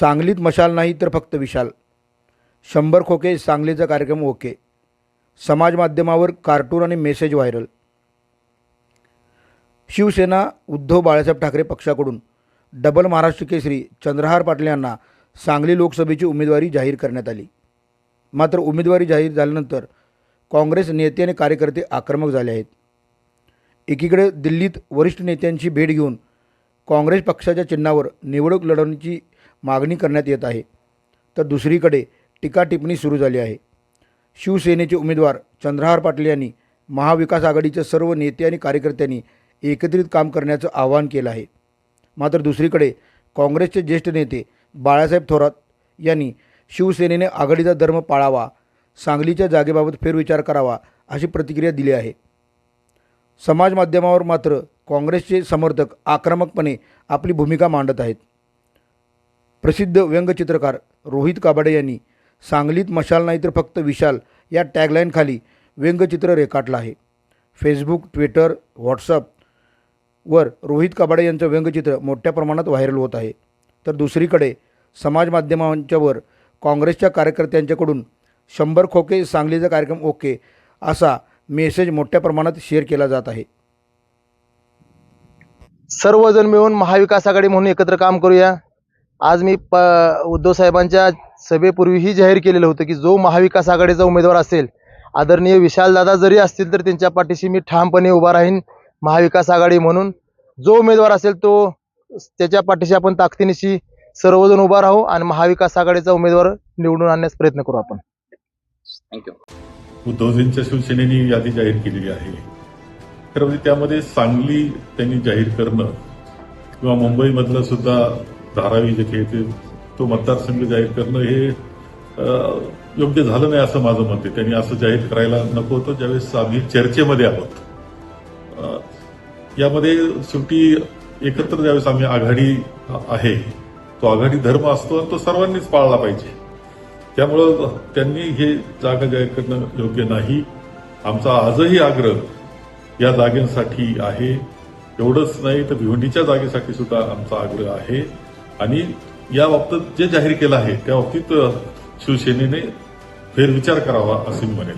सांगलीत मशाल नाही तर फक्त विशाल. शंभर खोके सांगलीचा कार्यक्रम ओके. समाज माध्यमावर कार्टून आणि मेसेज व्हायरल. शिवसेना उद्धव बाळासाहेब ठाकरे पक्षाकडून डबल महाराष्ट्र केसरी चंद्रहार पाटील यांना सांगली लोकसभेची उमेदवारी जाहीर करण्यात आली. मात्र उमेदवारी जाहीर झाल्यानंतर काँग्रेस नेते आणि कार्यकर्ते आक्रमक झाले आहेत. एकीकडे दिल्लीत वरिष्ठ नेत्यांची भेट घेऊन काँग्रेस पक्षाच्या चिन्हावर निवडणूक लढवण्याची मागणी करण्यात येत आहे. तर दुसरीकडे टीका टिप्पणी सुरू झाली आहे. शिवसेनेचे उमेदवार चंद्रहार पाटील यांनी महाविकास आघाडीच्या सर्व नेते आणि कार्यकर्त्यांनी एकत्रित काम करण्याचं आवाहन केलं आहे. मात्र दुसरीकडे काँग्रेसचे ज्येष्ठ नेते बाळासाहेब थोरात यांनी शिवसेनेने आघाडीचा धर्म पाळावा सांगलीच्या जागेबाबत फेरविचार करावा अशी प्रतिक्रिया दिली आहे. समाज माध्यमावर मात्र काँग्रेसचे समर्थक आक्रमकपणे आपली भूमिका मांडत आहेत. प्रसिद्ध व्यंगचित्रकार रोहित काबाडे यांनी सांगलीत मशाल नाही तर फक्त विशाल या टॅगलाईनखाली व्यंगचित्र रेखाटलं आहे. फेसबुक ट्विटर व्हॉट्सअप वर रोहित काबाडे यांचं व्यंगचित्र मोठ्या प्रमाणात व्हायरल होत आहे. तर दुसरीकडे समाज माध्यमांच्यावर काँग्रेसच्या कार्यकर्त्यांच्याकडून शंभर खोके सांगलीचा कार्यक्रम ओके असा मेसेज मोठ्या प्रमाणात शेअर केला जात आहे. सर्वजण मिळून महाविकास आघाडी म्हणून एकत्र काम करूया. आज मी प उद्धव साहेबांच्या सभेपूर्वीही जाहीर केलेलं होतं की जो महाविकास आघाडीचा उमेदवार असेल आदरणीय विशालदादा जरी असतील तर त्यांच्या पाठीशी मी ठामपणे उभा राहीन महाविकास आघाडी म्हणून. जो उमेदवार असेल तो त्याच्या पाठीशी आपण ताकदीनिशी सर्वजण उभा राहू आणि महाविकास आघाडीचा उमेदवार निवडून आणण्यास प्रयत्न करू आपण. थँक्यू उद्धवजींच्या शिवसेनेने यादी जाहीर केलेली आहे. खरं म्हणजे त्यामध्ये सांगली त्यांनी जाहीर करणं किंवा मुंबईमधलं सुद्धा धारावी जे काही ते तो मतदारसंघ जाहीर करणं हे योग्य झालं नाही असं माझं मत आहे. त्यांनी असं जाहीर करायला नको होतं. ज्यावेळेस आम्ही चर्चेमध्ये आहोत यामध्ये शेवटी एकत्र ज्यावेळेस आम्ही आघाडी आहे तो आघाडी धर्म असतो आणि तो सर्वांनीच पाळला पाहिजे. त्यामुळं त्यांनी हे जागा जाहीर करणं योग्य नाही. आमचा आजही आग्रह या जागेसाठी आहे. एवढंच नाही तर भिवंडीच्या जागेसाठी सुद्धा आमचा आग्रह आहे. आणि या बाबतीत जे जाहीर केलं आहे त्या बाबतीत शिवसेनेने फेरविचार करावा असे मी म्हणेल.